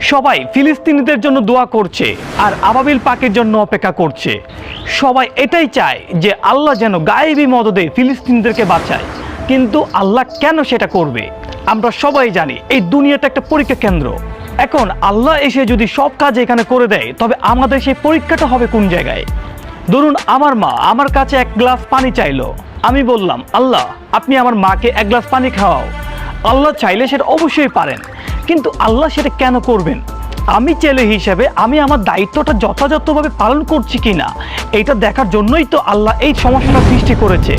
সবাই ফিলিস্তিনিদের জন্য দোয়া করছে আর আবাবিল পাকের জন্য অপেক্ষা করছে। সবাই এটাই চায় যে আল্লাহ যেন গায়েবী মদদে ফিলিস্তিনিদেরকে বাঁচায়। কিন্তু আল্লাহ কেন সেটা করবে? আমরা সবাই জানি এই দুনিয়াটা একটা পরীক্ষা কেন্দ্র। এখন আল্লাহ এসে যদি সব কাজ এখানে করে দেয়, তবে আমাদের সেই পরীক্ষাটা হবে কোন জায়গায়? ধরুন আমার মা আমার কাছে এক গ্লাস পানি চাইলো। আমি বললাম, আল্লাহ, আপনি আমার মাকে এক গ্লাস পানি খাওয়াও। আল্লাহ চাইলে সেটা অবশ্যই পারেন। কিন্তু আল্লাহ সেটা কেন করবেন? আমি ছেলে হিসেবে আমি আমার দায়িত্বটা যথাযথভাবে পালন করছি কি না এটা দেখার জন্যই তো আল্লাহ এই সমস্যাটা সৃষ্টি করেছে।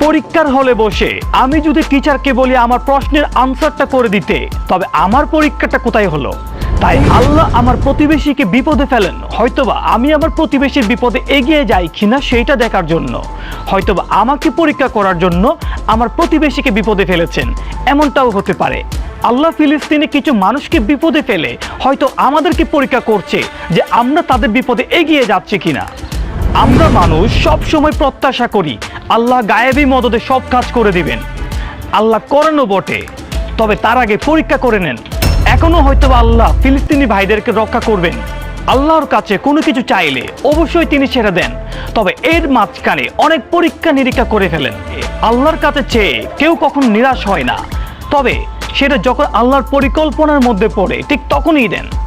পরীক্ষার হলে বসে আমি যদি টিচারকে বলি আমার প্রশ্নের আনসারটা করে দিতে, তবে আমার পরীক্ষাটা কোথায় হলো? তাই আল্লাহ আমার প্রতিবেশীকে বিপদে ফেলেন। হয়তোবা আমি আমার প্রতিবেশীর বিপদে এগিয়ে যাই কিনা সেইটা দেখার জন্য। হয়তোবা আমাকে পরীক্ষা করার জন্য আমার প্রতিবেশীকে বিপদে ফেলেছেন। এমনটাও হতে পারে। আল্লাহ ফিলিস্তিনে কিছু মানুষকে বিপদে ফেলে, হয়তো আমাদেরকে পরীক্ষা করছে যে আমরা তাদের বিপদে এগিয়ে যাচ্ছি কিনা। আমরা মানুষ সব সময় প্রত্যাশা করি, আল্লাহ গায়েবী মদদে সব কাজ করে দিবেন। আল্লাহ করেনও বটে, তবে তার আগে পরীক্ষা করে নেন। এখনও হয়তো আল্লাহ ফিলিস্তিনি ভাইদেরকে রক্ষা করবেন। আল্লাহর কাছে কোনো কিছু চাইলে অবশ্যই তিনি ছেড়ে দেন। তবে এর মাঝখানে অনেক পরীক্ষা নিরীক্ষা করে ফেলেন। আল্লাহর কাছে চেয়ে কেউ কখন নিরাশ হয় না। তবে সেটা যখন আল্লাহর পরিকল্পনার মধ্যে পড়ে, ঠিক তখনই দেন।